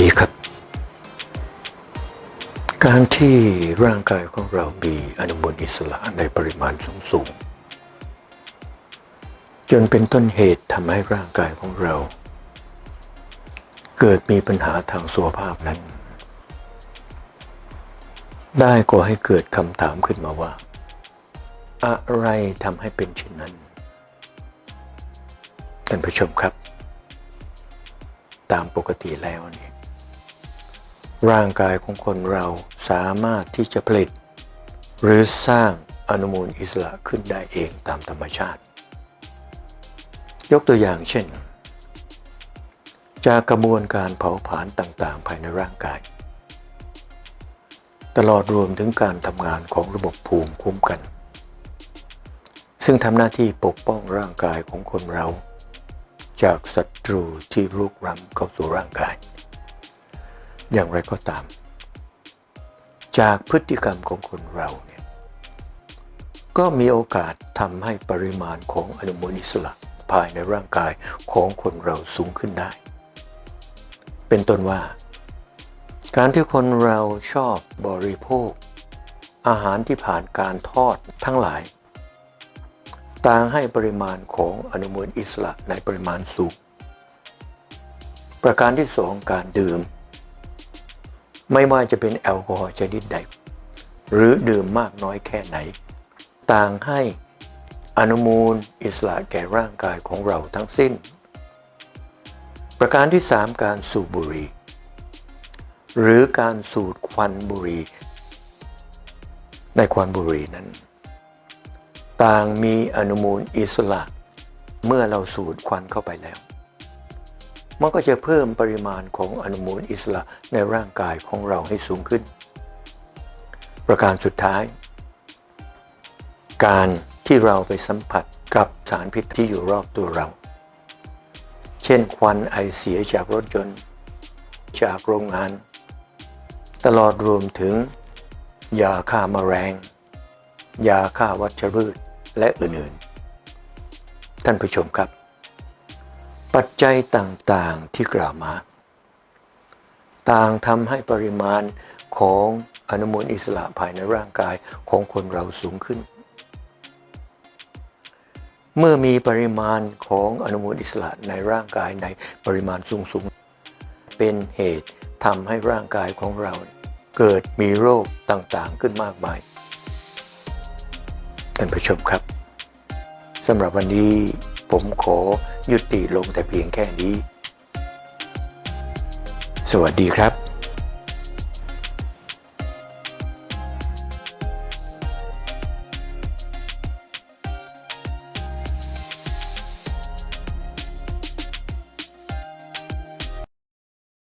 ดีครับ การที่ร่างกายของเรามีอนุมูลอิสระในปริมาณสูงๆจนเป็นต้นเหตุทำให้ร่างกายของเรา เกิดมีปัญหาทางสุขภาพนั้น ได้ก่อให้เกิดคำถามขึ้นมาว่า อะไรทำให้เป็นเช่นนั้นท่านผู้ชมครับ ตามปกติแล้วเนี่ย ร่างกายของคนเราสามารถที่จะผลิต หรือสร้างอนุมูลอิสระขึ้นได้เองตามธรรมชาติ ยกตัวอย่างเช่น จากกระบวนการเผาผลาญต่างๆ ภายในร่างกาย ตลอดรวมถึงการทำงานของระบบภูมิคุ้มกัน ซึ่งทำหน้าที่ปกป้องร่างกายของคนเรา จากศัตรูที่รุกรำเข้าสู่ร่างกาย อย่างไรก็ตาม จากพฤติกรรมของคนเราเนี่ยก็มีโอกาสทำให้ปริมาณของอนุมูลอิสระภายในร่างกายของคนเราสูงขึ้นได้ เป็นต้นว่า การที่คนเราชอบบริโภค อาหารที่ผ่านการทอดทั้งหลาย ต่างให้ปริมาณของอนุมูลอิสระในปริมาณสูงประการที่สองการดื่ม ไม่ว่าจะเป็นแอลกอฮอล์ชนิดใด หรือดื่มมากน้อยแค่ไหน ต่างให้อนุมูลอิสระแก่ร่างกายของเราทั้งสิ้น ประการที่สามการสูบบุหรี่ หรือการสูดควันบุหรี่ในควันบุหรี่นั้น ต่างมีอนุมูลอิสระเมื่อเราสูดควันเข้าไปแล้ว มันก็จะเพิ่มปริมาณของอนุมูลอิสระในร่างกายของเราให้สูงขึ้น ประการสุดท้าย การที่เราไปสัมผัสกับสารพิษที่อยู่รอบตัวเรา เช่นควันไอเสียจากรถยนต์ จากโรงงาน ตลอดรวมถึง ยาฆ่ามาแมลงยาฆ่าวัชพืชและอื่นๆ ท่านผู้ชมครับ ปัจจัยต่างๆที่กล่าวมา ต่างทำให้ปริมาณของอนุมูลอิสระภายในร่างกายของคนเราสูงขึ้น เมื่อมีปริมาณของอนุมูลอิสระในร่างกายในปริมาณสูงๆ เป็นเหตุทำให้ร่างกายของเรา เกิดมีโรคต่างๆขึ้นมากมายท่านผู้ชมครับสำหรับวันนี้ ผมขอยุติลงแต่เพียงแค่นี้ สวัสดีครับ